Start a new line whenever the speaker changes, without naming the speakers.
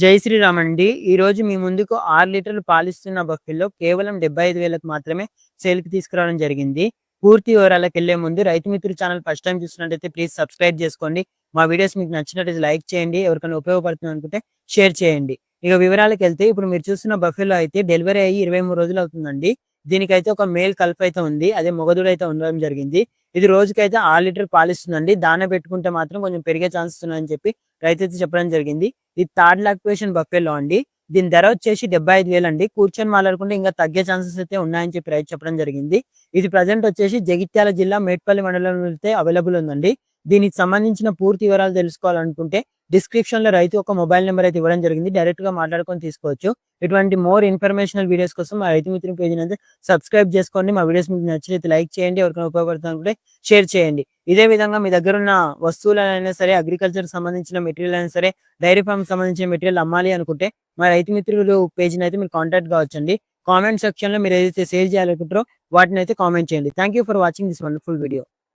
జై శ్రీరామ్ అండి. ఈ రోజు మీ ముందుకు ఆరు లీటర్లు పాలిస్తున్న బఫెల్లో కేవలం డెబ్బై ఐదు వేలకు మాత్రమే సేల్కి తీసుకురావడం జరిగింది. పూర్తి వివరాలకు వెళ్ళే ముందు రైతు మిత్రులు ఛానల్ ఫస్ట్ టైం చూస్తున్నట్టయితే ప్లీజ్ సబ్స్క్రైబ్ చేసుకోండి. మా వీడియోస్ మీకు నచ్చినట్టయితే లైక్ చేయండి. ఎవరికైనా ఉపయోగపడుతుంది అనుకుంటే షేర్ చేయండి. ఇక వివరాలకు వెళ్తే ఇప్పుడు మీరు చూస్తున్న బఫెల్లో అయితే డెలివరీ అయ్యి ఇరవై మూడు రోజులు అవుతుందండి. దీనికైతే ఒక మేల్ కలుపు అయితే ఉంది. అదే మొగదుడు అయితే ఉండడం జరిగింది. ఇది రోజుకైతే ఆరు లీటర్ పాలిస్తుందండి. దాన పెట్టుకుంటే మాత్రం కొంచెం పెరిగే ఛాన్సెస్ ఉన్నాయని చెప్పి రైతు అయితే చెప్పడం జరిగింది. ఇది థర్డ్ లాక్యువేషన్ బఫేలో అండి. దీని ధర వచ్చేసి డెబ్బై ఐదు వేలు అండి. కూర్చొని మాట్లాడుకుంటే ఇంకా తగ్గే ఛాన్సెస్ అయితే ఉన్నాయని చెప్పి రైతు చెప్పడం జరిగింది. ఇది ప్రజెంట్ వచ్చేసి జగిత్యాల జిల్లా మేట్పల్లి మండలంలో అయితే అవైలబుల్ ఉందండి. దీనికి సంబంధించిన పూర్తి వివరాలు తెలుసుకోవాలనుకుంటే డిస్క్రిప్షన్లో రైతు ఒక మొబైల్ నెంబర్ అయితే ఇవ్వడం జరిగింది. డైరెక్ట్గా మాట్లాడుకొని తీసుకోవచ్చు. ఇటువంటి మోర్ ఇన్ఫర్మేషనల్ వీడియోస్ కోసం మా రైతు మిత్రుని పేజ్ అయితే సబ్స్క్రైబ్ చేసుకోండి. మా వీడియోస్ మీకు నచ్చినైతే లైక్ చేయండి. ఎవరికైనా ఉపయోగపడుతుంది అనుకుంటే షేర్ చేయండి. ఇదే విధంగా మీ దగ్గర ఉన్న వస్తువులైనా సరే అగ్రికల్చర్ సంబంధించిన మెటీరియల్ అయినా సరే డైరీ ఫార్మ్ సంబంధించిన మెటీరియల్ అమ్మాలి అనుకుంటే మా రైతు మిత్రులు పేజీని అయితే మీరు కాంటాక్ట్ కావచ్చండి. కామెంట్ సెక్షన్లో మీరు ఏదైతే షేర్ చేయాలనుకుంటారో వాటిని అయితే కామెంట్ చేయండి. Thank for watching this wonderful video